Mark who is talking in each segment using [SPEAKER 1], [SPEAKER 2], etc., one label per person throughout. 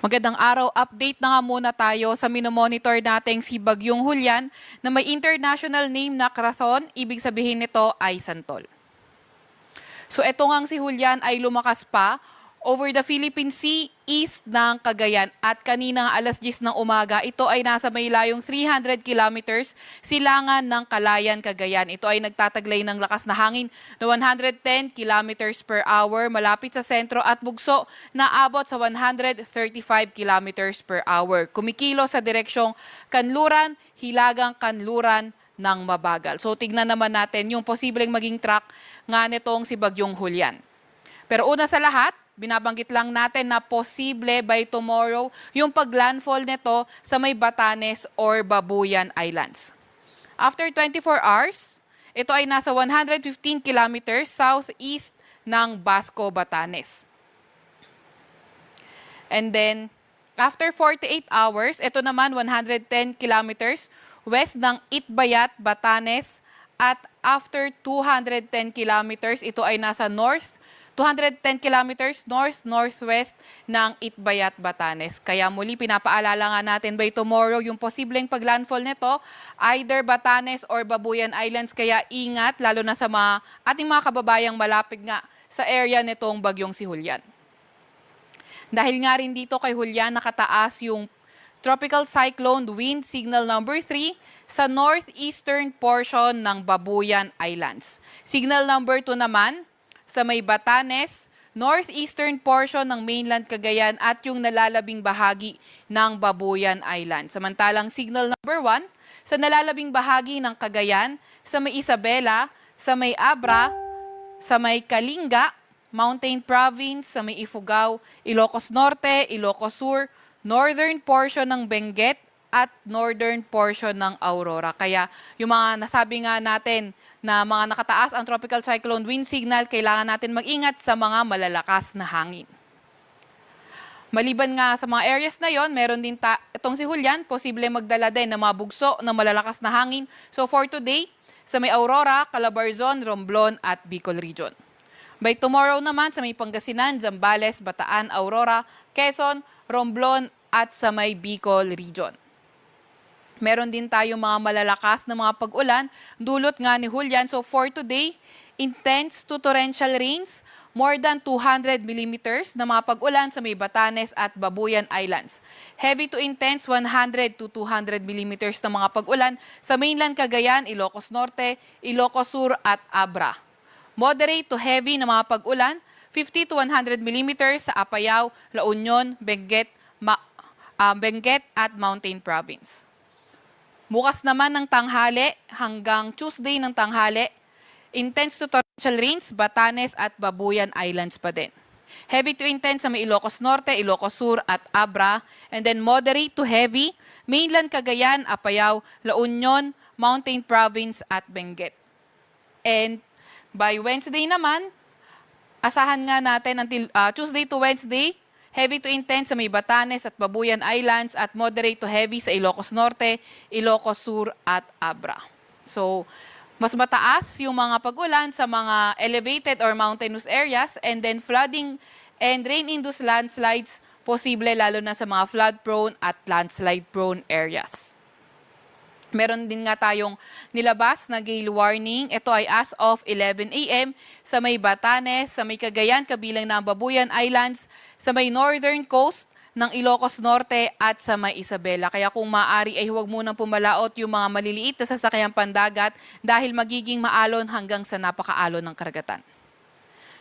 [SPEAKER 1] Magandang araw. Update na nga muna tayo sa minomonitor nating si Bagyong Hulyan na may international name na Krathon. Ibig sabihin nito ay Santol. So ito ngang si Hulyan ay lumakas pa over the Philippine Sea east ng Cagayan at kanina alas 10 ng umaga ito ay nasa may layong 300 kilometers silangan ng Kalayan, Cagayan. Ito ay nagtataglay ng lakas na hangin na 110 kilometers per hour malapit sa sentro at bugso na abot sa 135 kilometers per hour. Kumikilo sa direksyong Kanluran, Hilagang Kanluran ng mabagal. So tignan naman natin yung posibleng maging track nga nitong si Bagyong Hulyan. Pero una sa lahat, binabanggit lang natin na posible by tomorrow yung paglandfall nito sa may Batanes or Babuyan Islands. After 24 hours, ito ay nasa 115 kilometers southeast ng Basco, Batanes. And then, after 48 hours, ito naman 110 kilometers west ng Itbayat, Batanes. At after 210 kilometers, ito ay nasa north 210 kilometers north-northwest ng Itbayat, Batanes. Kaya muli pinapaalala nga natin by tomorrow yung posibleng paglandfall nito, either Batanes or Babuyan Islands. Kaya ingat, lalo na sa mga ating mga kababayang malapit nga sa area nitong bagyong si Hulyan. Dahil nga rin dito kay Hulyan nakataas yung Tropical Cyclone Wind Signal number 3 sa northeastern portion ng Babuyan Islands. Signal number 2 naman sa may Batanes, northeastern portion ng mainland Cagayan at yung nalalabing bahagi ng Babuyan Island. Samantalang signal number 1 sa nalalabing bahagi ng Cagayan, sa may Isabela, sa may Abra, sa may Kalinga, Mountain Province, sa may Ifugao, Ilocos Norte, Ilocos Sur, northern portion ng Benguet at northern portion ng Aurora. Kaya yung mga nasabi nga natin na mga nakataas ang tropical cyclone wind signal, kailangan natin mag-ingat sa mga malalakas na hangin. Maliban nga sa mga areas na yon, meron din ta itong si Julian, posible magdala din ng mga bugso ng malalakas na hangin. So for today, sa may Aurora, Calabarzon, Romblon at Bicol Region. By tomorrow naman sa may Pangasinan, Zambales, Bataan, Aurora, Quezon, Romblon at sa may Bicol Region. Meron din tayong mga malalakas na mga pag-ulan, dulot nga ni Julian. So for today, intense to torrential rains, more than 200 millimeters na mga pag-ulan sa may Batanes at Babuyan Islands. Heavy to intense 100 to 200 millimeters na mga pag-ulan sa mainland Cagayan, Ilocos Norte, Ilocos Sur at Abra. Moderate to heavy na mga pag-ulan, 50 to 100 millimeters sa Apayao, La Union, Benguet, Ma- ah, Benguet at Mountain Province. Bukas naman ng tanghali hanggang Tuesday ng tanghali, intense to torrential rains, Batanes at Babuyan Islands pa din. Heavy to intense sa may Ilocos Norte, Ilocos Sur at Abra. And then moderate to heavy, mainland Cagayan, Apayao, La Union, Mountain Province at Benguet. And by Wednesday naman, asahan nga natin until ah, Tuesday to Wednesday, heavy to intense sa may Batanes at Babuyan Islands at moderate to heavy sa Ilocos Norte, Ilocos Sur at Abra. So, mas mataas yung mga pag-ulan sa mga elevated or mountainous areas and then flooding and rain-induced landslides posible lalo na sa mga flood-prone at landslide-prone areas. Meron din nga tayong nilabas na gale warning. Ito ay as of 11 a.m. sa may Batanes, sa may Cagayan, kabilang ng Babuyan Islands, sa may northern coast ng Ilocos Norte at sa may Isabela. Kaya kung maaari ay huwag munang pumalaot yung mga maliliit na sasakyang pandagat dahil magiging maalon hanggang sa napakaalon ng karagatan.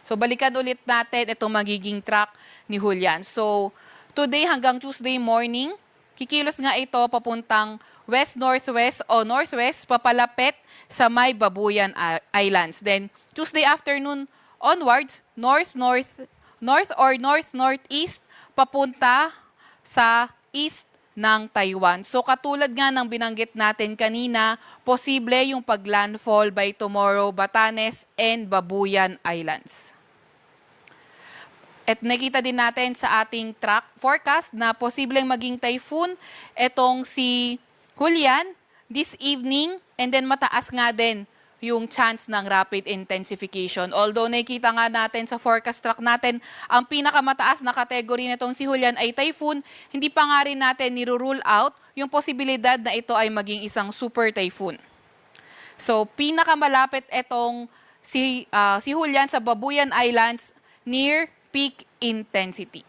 [SPEAKER 1] So balikan ulit natin itong magiging track ni Julian. So today hanggang Tuesday morning, kikilos nga ito papuntang west-northwest o northwest papalapit sa may Babuyan Islands. Then Tuesday afternoon onwards, north-north north or north-northeast papunta sa east ng Taiwan. So katulad nga ng binanggit natin kanina, posible yung paglandfall by tomorrow Batanes and Babuyan Islands. At nakita din natin sa ating track forecast na posibleng maging typhoon itong si Julian this evening and then mataas nga din yung chance ng rapid intensification. Although nakikita nga natin sa forecast track natin, ang pinakamataas na kategory nitong si Julian ay typhoon, hindi pa nga rin natin nirule out yung posibilidad na ito ay maging isang super typhoon. So, pinakamalapit itong si, ah, si Julian sa Babuyan Islands near peak intensity.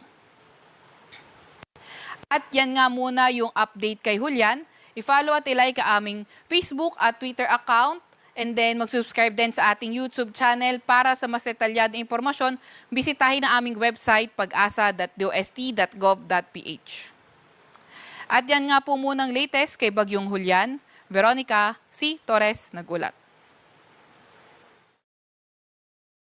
[SPEAKER 1] At yan nga muna yung update kay Julian. I-follow at ilike aming Facebook at Twitter account. And then mag-subscribe din sa ating YouTube channel para sa mas detalyadong impormasyon, bisitahin ang aming website pag-asa.dost.gov.ph. At yan nga po munang latest kay Bagyong Julian. Veronica C. Torres, nagulat.